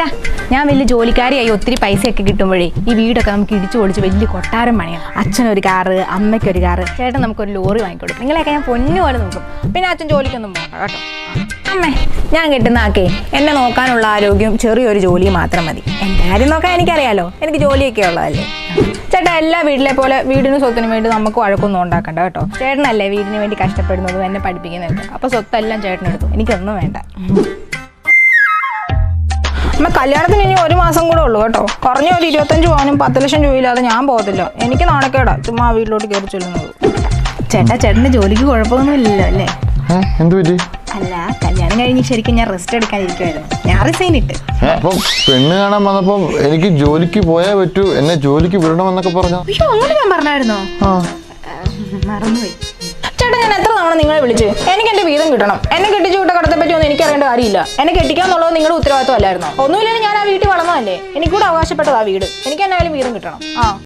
അച്ഛാ ഞാൻ വലിയ ജോലിക്കാരിയായി ഒത്തിരി പൈസയൊക്കെ കിട്ടുമ്പോഴേ ഈ വീടൊക്കെ നമുക്ക് ഇടിച്ചു പൊളിച്ച് വലിയ കൊട്ടാരം പണിയാം. അച്ഛനൊരു കാറ് അമ്മയ്ക്കൊരു കാറ് ചേട്ടൻ നമുക്കൊരു ലോറി വാങ്ങിക്കൊടുക്കും. നിങ്ങളെയൊക്കെ ഞാൻ പൊന്നു പോലെ നോക്കും. പിന്നെ അച്ഛൻ ജോലിക്കൊന്നും പോകണ്ട കേട്ടോ. അമ്മേ ഞാൻ കിട്ടുന്ന ആക്കേ എന്നെ നോക്കാനുള്ള ആരോഗ്യം ചെറിയൊരു ജോലി മാത്രം മതി. എന്റെ കാര്യം നോക്കാൻ എനിക്കറിയാലോ. എനിക്ക് ജോലിയൊക്കെ ഉള്ളതല്ലേ. ചേട്ടാ എല്ലാ വീട്ടിലെ പോലെ വീടിനും സ്വത്തിനും വേണ്ടി നമുക്ക് വഴക്കൊന്നും ഉണ്ടാക്കണ്ട കേട്ടോ. ചേട്ടനല്ലേ വീടിന് വേണ്ടി കഷ്ടപ്പെടുന്നതും എന്നെ പഠിപ്പിക്കുന്നതൊക്കെ അപ്പോൾ സ്വത്തെല്ലാം ചേട്ടനെടുത്തു. എനിക്കൊന്നും വേണ്ട. അമ്മ കല്യാണത്തിന് ഇനി ഒരു മാസം കൂടെ ഉള്ളൂ കേട്ടോ. കുറഞ്ഞ ഒരു ഇരുപത്തഞ്ച് പോകാനും പത്ത് ലക്ഷം രൂപയില്ലാതെ ഞാൻ പോകത്തില്ല. എനിക്ക് നാണക്കേടാ ചുമ്മാ വീട്ടിലോട്ട് കയറി ചെല്ലുന്നത്. ചേട്ടാ ചേട്ടന്റെ ജോലിക്ക് കുഴപ്പമൊന്നും ഇല്ലല്ലോ അല്ലേ? എന്ത് പറ്റി? അല്ല കല്യാണം കഴിഞ്ഞ് ശരിക്കും ഞാൻ റെസ്റ്റ് എടുക്കാനിരിക്കുമായിരുന്നു ഞാൻ റിസൈൻ ഇട്ട്. അപ്പം പെണ്ണ് കാണാൻ വന്നപ്പോ എനിക്ക് ജോലിക്ക് പോയാൽ പറ്റൂ എന്നെ ജോലിക്ക് വിടണമെന്നൊക്കെ പറഞ്ഞു? അയ്യോ അങ്ങനെ ഞാൻ പറഞ്ഞായിരുന്നോ? ആ. മറന്നുപോയി. ചേട്ടാ ഞാൻ എത്ര തവണ നിങ്ങളെ വിളിച്ചു? എനിക്ക് എന്റെ വീതം കിട്ടണം. എന്നെ കെട്ടിച്ചു കടത്തെ പറ്റി ഒന്നും എനിക്ക് അറിയേണ്ട കാര്യമില്ല. എന്നെ കെട്ടിക്കാന്നുള്ളത് നിങ്ങളുടെ ഉത്തരവാദിത്വം അല്ലായിരുന്നോ? ഒന്നുമില്ലെങ്കിൽ ഞാൻ ആ വീട്ടിൽ വളർന്നതല്ലേ? എനിക്കൂടെ ആ വീട്. എനിക്ക് എന്നായാലും വീതം കിട്ടണം. ആ.